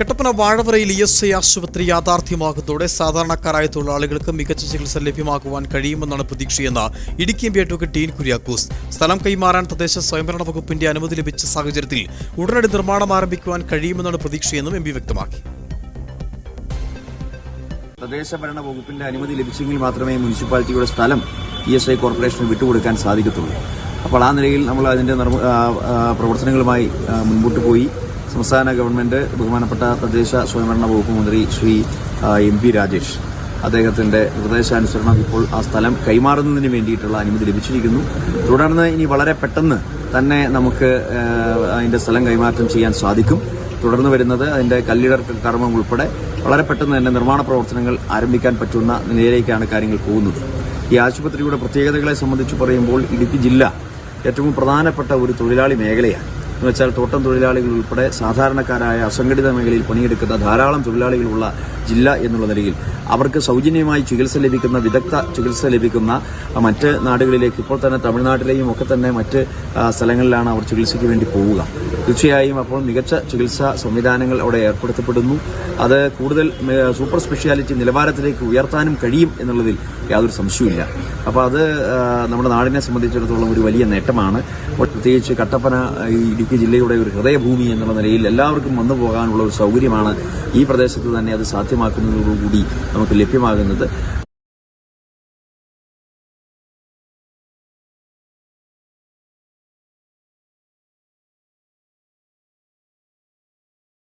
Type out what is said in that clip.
കട്ടപ്പന വാഴവരയിൽ E S I ആശുപത്രി യാഥാർത്ഥ്യമാകുന്നതോടെ സാധാരണക്കാരായ തൊഴിലാളികൾക്ക് മികച്ച ചികിത്സ ലഭ്യമാക്കുവാൻ കഴിയുമെന്നാണ് പ്രതീക്ഷയെന്ന് Idukki M P advocate Dean Kuriakose. സ്ഥലം കൈമാറാൻ തദ്ദേശ സ്വയംഭരണ വകുപ്പിന്റെ അനുമതി ലഭിച്ച സാഹചര്യത്തിൽ ഉടനടി നിർമ്മാണം ആരംഭിക്കുവാൻ കഴിയുമെന്നാണ് പ്രതീക്ഷയെന്നും എം പി വ്യക്തമാക്കി. തദ്ദേശ ഭരണ വകുപ്പിന്റെ അനുമതി ലഭിച്ചെങ്കിൽ മാത്രമേ മുനിസിപ്പാലിറ്റിയുടെ സ്ഥലം ഇ എസ് ഐ കോർപ്പറേഷന് വിട്ടുകൊടുക്കാൻ സാധിക്കത്തുള്ളൂ. അപ്പോൾ ആ നിലയിൽ നമ്മൾ അതിന്റെ പ്രവർത്തനങ്ങളുമായി മുൻപോട്ട് പോയി. സംസ്ഥാന ഗവൺമെന്റ് ബഹുമാനപ്പെട്ട തദ്ദേശ സ്വയംഭരണ വകുപ്പ് മന്ത്രി ശ്രീ എം പി രാജേഷ്. അദ്ദേഹത്തിന്റെ നിർദ്ദേശാനുസരണം ഇപ്പോൾ ആ സ്ഥലം കൈമാറുന്നതിന് വേണ്ടിയിട്ടുള്ള അനുമതി ലഭിച്ചിരിക്കുന്നു. തുടർന്ന് ഇനി വളരെ പെട്ടെന്ന് തന്നെ നമുക്ക് അതിന്റെ സ്ഥലം കൈമാറ്റം ചെയ്യാൻ സാധിക്കും. തുടർന്ന് വരുന്നത് അതിന്റെ കല്ലിടർ കർമ്മം ഉൾപ്പെടെ വളരെ പെട്ടെന്ന് തന്നെ നിർമ്മാണ പ്രവർത്തനങ്ങൾ ആരംഭിക്കാൻ പറ്റുന്ന നിലയിലേക്കാണ് കാര്യങ്ങൾ പോകുന്നത്. ഈ ആശുപത്രിയുടെ പ്രത്യേകതകളെ സംബന്ധിച്ച് പറയുമ്പോൾ ഇടുക്കി ജില്ല ഏറ്റവും പ്രധാനപ്പെട്ട ഒരു തൊഴിലാളി മേഖലയാണ്. എന്ന് വെച്ചാൽ തോട്ടം തൊഴിലാളികൾ ഉൾപ്പെടെ സാധാരണക്കാരായ അസംഘടിത മേഖലയിൽ പണിയെടുക്കുന്ന ധാരാളം തൊഴിലാളികളുള്ള ജില്ല എന്നുള്ള നിലയിൽ അവർക്ക് സൗജന്യമായി ചികിത്സ ലഭിക്കുന്ന വിദഗ്ധ ചികിത്സ ലഭിക്കുന്ന മറ്റ് നാടുകളിലേക്ക് ഇപ്പോൾ തന്നെ തമിഴ്നാട്ടിലെയും ഒക്കെ തന്നെ മറ്റ് സ്ഥലങ്ങളിലാണ് അവർ ചികിത്സയ്ക്ക് വേണ്ടി പോവുക. തീർച്ചയായും അപ്പോൾ മികച്ച ചികിത്സാ സംവിധാനങ്ങൾ അവിടെ ഏർപ്പെടുത്തപ്പെടുന്നു. അത് കൂടുതൽ സൂപ്പർ സ്പെഷ്യാലിറ്റി നിലവാരത്തിലേക്ക് ഉയർത്താനും കഴിയും എന്നുള്ളതിൽ യാതൊരു സംശയമില്ല അപ്പോൾ അത് നമ്മുടെ നാടിനെ സംബന്ധിച്ചിടത്തോളം ഒരു വലിയ നേട്ടമാണ്. പ്രത്യേകിച്ച് കട്ടപ്പന ഇടുക്കി ജില്ലയുടെ ഒരു ഹൃദയഭൂമി എന്നുള്ള നിലയിൽ എല്ലാവർക്കും വന്നു പോകാനുള്ള ഒരു സൗകര്യമാണ് ഈ പ്രദേശത്ത് തന്നെ അത് സാധ്യമാക്കുന്നതോടുകൂടി നമുക്ക് ലഭ്യമാകുന്നത്.